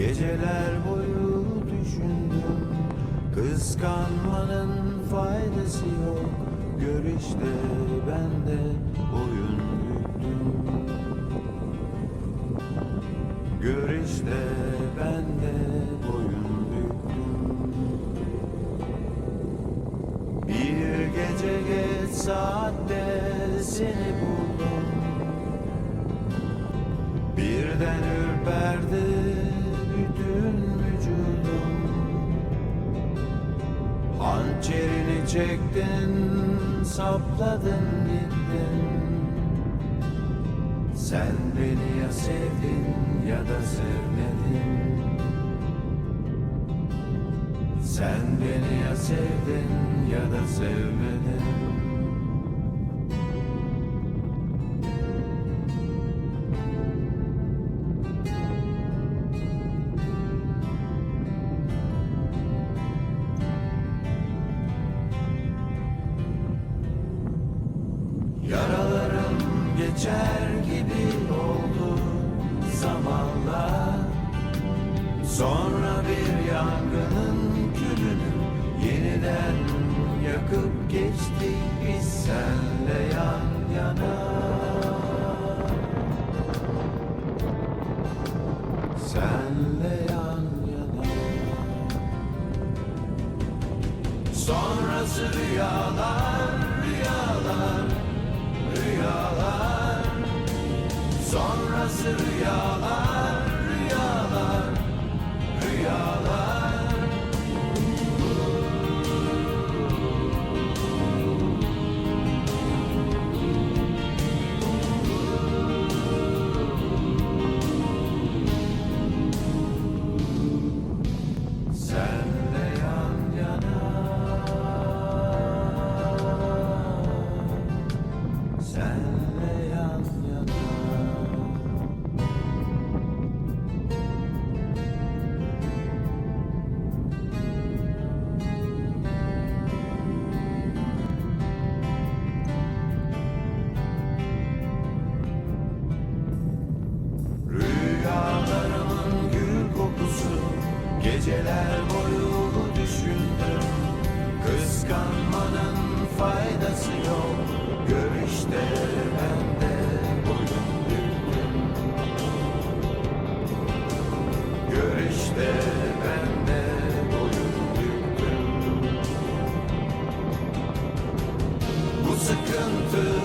Geceler boyu düşündüm. Kıskanmanın faydası yok. Gör işte ben de boyun büktüm Gör işte ben de boyun büktüm Bir gece geç saatte seni buldum. Birden ürperdi çektin, sapladın gittin. Sen beni ya sevdin ya da sevmedin. Sen beni ya sevdin ya da sevmedin geçer gibi oldu zamanla Sonra bir yangının külünü yeniden yakıp geçtik biz senle yan yana. Senle yan yana. Sonrası rüyalar, rüyalar, rüyalar, rüyalar, Geceler boyu düşündüm. Kıskanmanın faydası yok. Görüşte ben de boyun Görüşte ben de boyun Bu sıkıntı